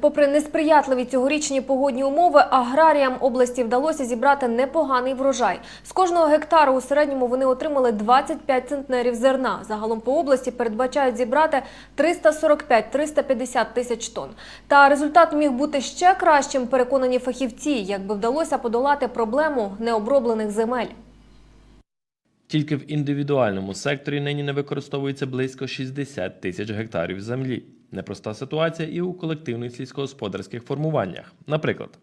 Попри несприятливі цьогорічні погодні умови, аграріям області вдалося зібрати непоганий врожай. З кожного гектару у середньому вони отримали 25 центнерів зерна. Загалом по області передбачають зібрати 345-350 тисяч тонн. Та результат міг бути ще кращим, переконані фахівці, якби вдалося подолати проблему необроблених земель. Тільки в індивідуальному секторі нині не використовується близько 60 тисяч гектарів землі. Непроста ситуація і у колективних сільськогосподарських формуваннях. Наприклад,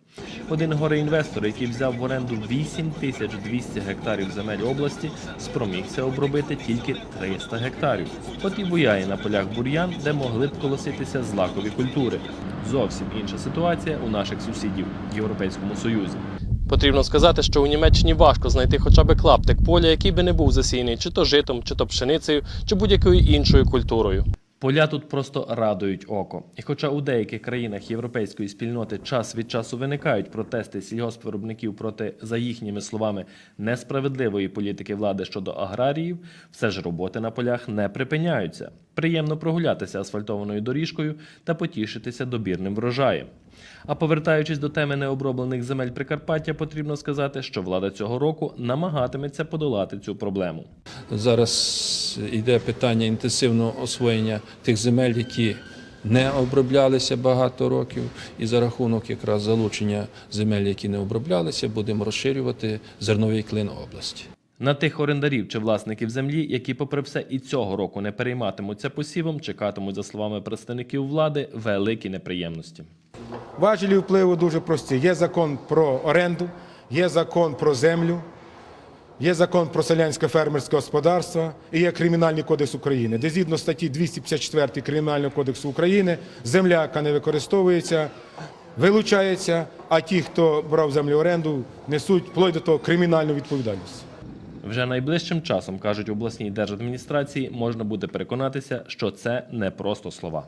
один гореінвестор, який взяв в оренду 8200 гектарів земель області, спромігся обробити тільки 300 гектарів. От і буяє на полях бур'ян, де могли б колоситися злакові культури. Зовсім інша ситуація у наших сусідів в Європейському Союзі. Потрібно сказати, що у Німеччині важко знайти хоча б клаптик поля, який би не був засіяний чи то житом, чи то пшеницею, чи будь-якою іншою культурою. Поля тут просто радують око. І хоча у деяких країнах європейської спільноти час від часу виникають протести сільгоспвиробників проти, за їхніми словами, несправедливої політики влади щодо аграріїв, все ж роботи на полях не припиняються. Приємно прогулятися асфальтованою доріжкою та потішитися добірним врожаєм. А повертаючись до теми необроблених земель Прикарпаття, потрібно сказати, що влада цього року намагатиметься подолати цю проблему. Зараз йде питання інтенсивного освоєння тих земель, які не оброблялися багато років, і за рахунок якраз залучення земель, які не оброблялися, будемо розширювати зерновий клин області. На тих орендарів чи власників землі, які, попри все, і цього року не перейматимуться посівом, чекатимуть, за словами представників влади, великі неприємності. Важелі впливу дуже прості. Є закон про оренду, є закон про землю, є закон про селянське фермерське господарство і є Кримінальний кодекс України, де згідно статті 254 Кримінального кодексу України земля, яка не використовується, вилучається, а ті, хто брав землю оренду, несуть вплоть до того кримінальну відповідальність. Вже найближчим часом, кажуть обласній держадміністрації, можна буде переконатися, що це не просто слова.